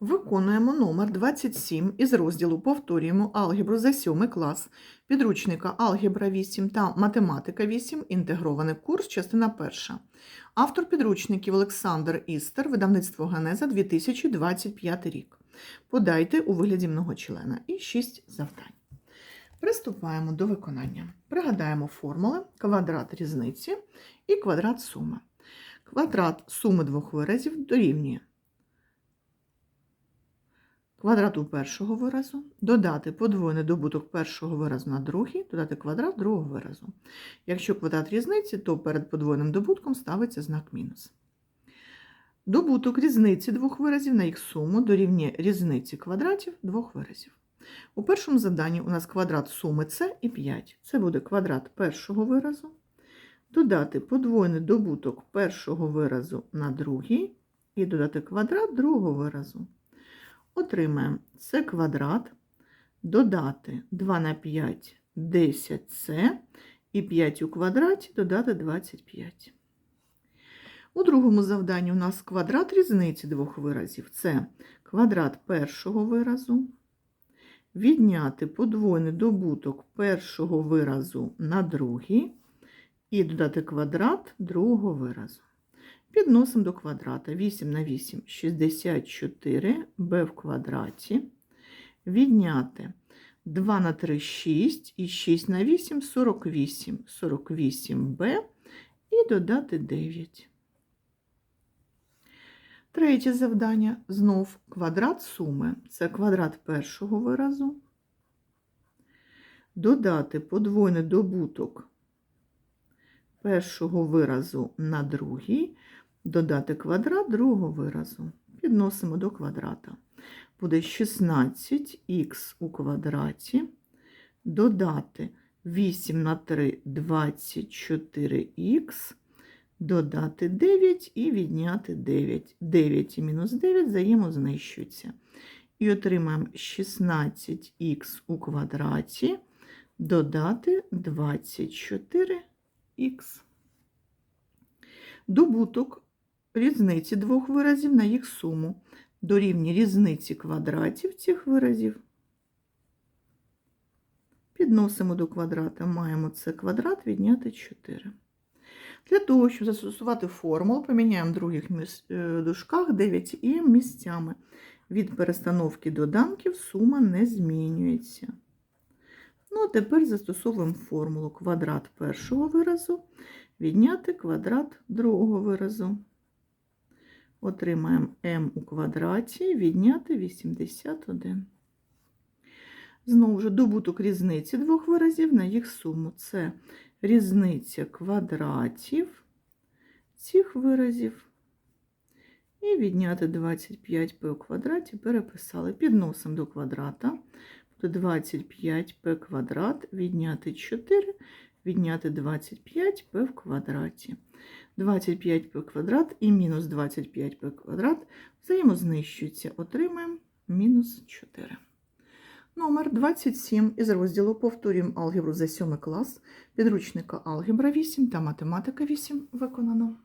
Виконуємо номер 27 із розділу Повторюємо алгебру за 7 клас підручника Алгебра 8 та Математика 8. Інтегрований курс, частина 1. Автор підручників Олександр Істер, видавництво Генеза 2025 рік. Подайте у вигляді многочлена і 6 завдань. Приступаємо до виконання. Пригадаємо формули квадрат різниці і квадрат суми. Квадрат суми двох виразів дорівнює квадрату першого виразу, додати подвоєний добуток першого виразу на другий, додати квадрат другого виразу. Якщо квадрат різниці, то перед подвоєним добутком ставиться знак мінус. Добуток різниці двох виразів на їх суму дорівнює різниці квадратів двох виразів. У першому заданні у нас квадрат суми С і 5. Це буде квадрат першого виразу. Додати подвоєний добуток першого виразу на другий і додати квадрат другого виразу. Отримаємо С квадрат, додати 2 на 5 10С і 5 у квадраті додати 25. У другому завданні у нас квадрат різниці двох виразів. Це квадрат першого виразу, відняти подвоєний добуток першого виразу на другий і додати квадрат другого виразу. Підносимо до квадрата 8 на 8 – 64 b в квадраті. Відняти 2 на 3 – 6 і 6 на 8 – 48. 48b і додати 9. Третє завдання знов квадрат суми. Це квадрат першого виразу. Додати подвойний добуток першого виразу на другий, додати квадрат другого виразу. Підносимо до квадрата. Буде 16х у квадраті, додати 8 на 3 24х, додати 9 і відняти 9. 9 і мінус 9 взаємознищуються. І отримаємо 16х у квадраті, додати 24х. Добуток різниці двох виразів на їх суму дорівнює різниці квадратів цих виразів. Підносимо до квадрата, маємо це квадрат відняти 4. Для того, щоб застосувати формулу, поміняємо в других е, дужках 9 і місцями. Від перестановки доданків сума не змінюється. Ну, а тепер застосовуємо формулу квадрат першого виразу, відняти квадрат другого виразу. Отримаємо m у квадраті, відняти 81. Знову ж добуток різниці двох виразів на їх суму. Це різниця квадратів цих виразів. І відняти 25p у квадраті переписали. Підносимо до квадрата. Буде 25p квадрат, відняти 4, відняти 25p в квадраті. 25p квадрат і мінус 25p квадрат взаємознищуються. Отримаємо мінус 4. Номер 27 із розділу Повторюємо алгебру за 7 клас підручника Алгебра 8 та Математика 8 виконано.